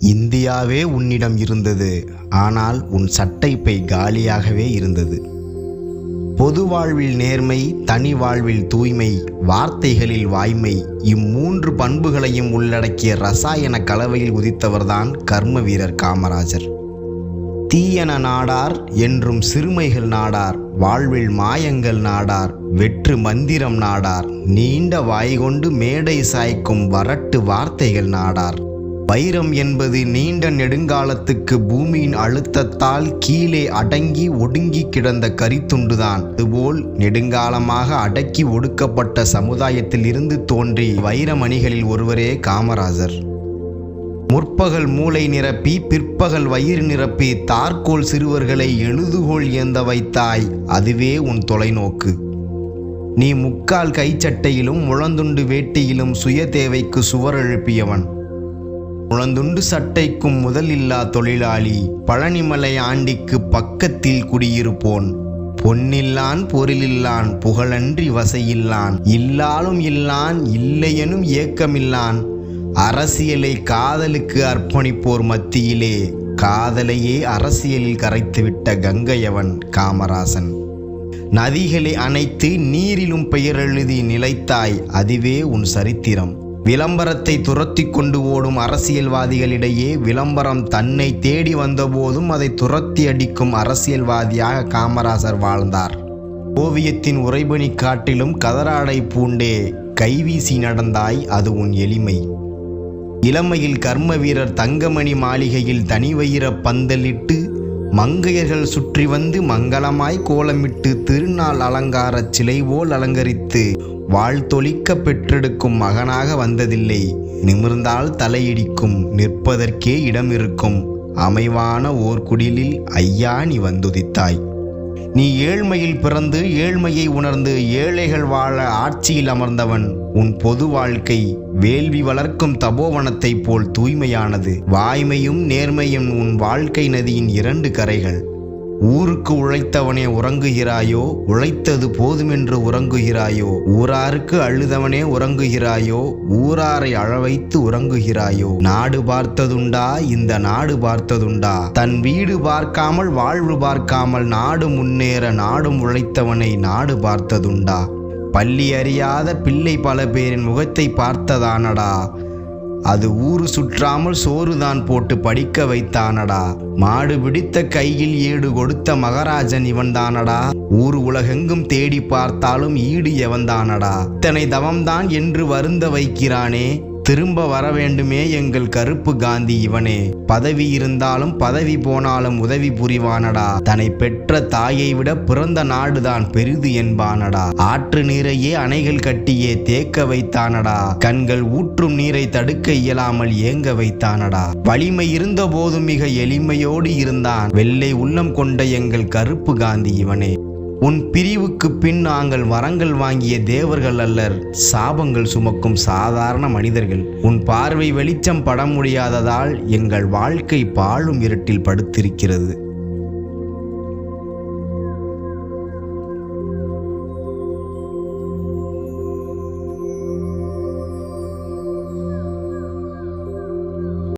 இந்தியாவே உன்னிடம் இருந்தது ஆனால் உன் சட்டைப்பை காலியாகவே இருந்தது. பொது வாழ்வில் நேர்மை தனி வாழ்வில் தூய்மை வார்த்தைகளில் வாய்மை இம்மூன்று பண்புகளையும் உள்ளடக்கிய ரசாயன கலவையில் உதித்தவர்தான் கர்ம வீரர் காமராஜர். தீயன நாடார் என்றும் சிறுமைகள் நாடார் வாழ்வில் மாயங்கள் நாடார் வெற்று மந்திரம் நாடார் நீண்ட வாய்கொண்டு மேடை சாய்க்கும் வரட்டு வார்த்தைகள் நாடார். வைரம் என்பது நீண்ட நெடுங்காலத்துக்கு பூமியின் அழுத்தத்தால் கீழே அடங்கி ஒடுங்கி கிடந்த கரித்துண்டுதான். அதுபோல் நெடுங்காலமாக அடக்கி ஒடுக்கப்பட்ட சமுதாயத்தில் இருந்து தோன்றி வைரமணிகளில் ஒருவரே காமராஜர். முற்பகல் மூளை நிரப்பி பிற்பகல் வயிறு நிரப்பி தார்கோல் சிறுவர்களை எழுதுகோள் ஏந்த வைத்தாய் அதுவே உன் தொலைநோக்கு. நீ முக்கால் கைச்சட்டையிலும் முழந்துண்டு வேட்டியிலும் சுய தேவைக்கு சுவர் எழுப்பியவன். முழந்துண்டு சட்டைக்கும் முதலில்லா தொழிலாளி பழனிமலை ஆண்டிக்கு பக்கத்தில் குடியிருப்போன். பொன்னில்லான் பொருளில்லான் புகழன்றி வசையில்லான் இல்லாலும் இல்லான் இல்லையெனும் ஏக்கமில்லான். அரசியலை காதலுக்கு அர்ப்பணிப்போர் மத்தியிலே காதலையே அரசியலில் கரைத்துவிட்ட கங்கையவன் காமராசன். நதிகளை அணைத்து நீரிலும் பெயர் எழுதி நிலைத்தாய் அதுவே உன் சரித்திரம். விளம்பரத்தை துரத்தி கொண்டு ஓடும் அரசியல்வாதிகளிடையே விளம்பரம் தன்னை தேடி வந்தபோதும் அதை துரத்தி அடிக்கும் அரசியல்வாதியாக காமராசர் வாழ்ந்தார். ஓவியத்தின் உறைபனி காட்டிலும் கதராடை பூண்டே கைவீசி நடந்தாய் அது உன் எளிமை. இளமையில் கர்ம வீரர் தங்கமணி மாளிகையில் தனிவயிர பந்தலிட்டு மங்கையர்கள் சுற்றி வந்து மங்களமாய் கோலமிட்டு திருநாள் அலங்காரச் சிலை போல் அலங்கரித்து வாழ்த்தொழிக்க பெற்றெடுக்கும் மகனாக வந்ததில்லை. நிமிர்ந்தால் தலையிடிக்கும் நிற்பதற்கே இடம் இருக்கும் அமைவான ஓர் குடிலில் ஐயா நீ வந்துதித்தாய். நீ ஏழ்மையில் பிறந்து ஏழ்மையை உணர்ந்து ஏழைகள் வாழ ஆட்சியில் அமர்ந்தவன் உன் பொது வாழ்க்கை வேள்வி வளர்க்கும் தபோவனத்தைப் போல் தூய்மையானது. வாய்மையும் நேர்மையும் உன் வாழ்க்கை நதியின் இரண்டு கரைகள். ஊருக்கு உழைத்தவனே உறங்குகிறாயோ? உழைத்தது போதுமென்று உறங்குகிறாயோ? ஊராருக்கு அழுதவனே உறங்குகிறாயோ? ஊராரை அழவைத்து உறங்குகிறாயோ? நாடு பார்த்ததுண்டா? இந்த நாடு பார்த்ததுண்டா? தன் வீடு பார்க்காமல் வாழ்வு பார்க்காமல் நாடு முன்னேற நாடும் உழைத்தவனை நாடு பார்த்ததுண்டா? பள்ளி அறியாத பிள்ளை பல பேரின் முகத்தை பார்த்ததானடா? அது ஊரு சுற்றாமல் சோறுதான் போட்டு படிக்க வைத்தானடா. மாடு பிடித்த கையில் ஏடு கொடுத்த மகராஜன் இவன்தானடா. ஊர் உலகெங்கும் தேடி பார்த்தாலும் ஈடு எவன்தானடா. இத்தனை தவம்தான் என்று வருந்த வைக்கிறானே. திரும்ப வர வேண்டுமே எங்கள் கருப்பு காந்தி இவனே. பதவி இருந்தாலும் பதவி போனாலும் உதவி புரிவானடா. தன்னை பெற்ற தாயை விட பிறந்த நாடுதான் பெரிது என்பானடா. ஆற்று நீரையே அணைகள் கட்டியே தேக்க வைத்தானடா. கண்கள் ஊற்றும் நீரை தடுக்க இயலாமல் ஏங்க வைத்தானடா. வலிமை இருந்த போது மிக எளிமையோடு இருந்தான். வெள்ளை உள்ளம் கொண்ட எங்கள் கருப்பு காந்தி இவனே. உன் பிரிவுக்கு பின் நாங்கள் வரங்கள் வாங்கிய தேவர்கள் அல்லர். சாபங்கள் சுமக்கும் சாதாரண மனிதர்கள். உன் பார்வை வெளிச்சம் பட முடியாததால் எங்கள் வாழ்க்கை பாழும் இருட்டில் படுத்திருக்கிறது.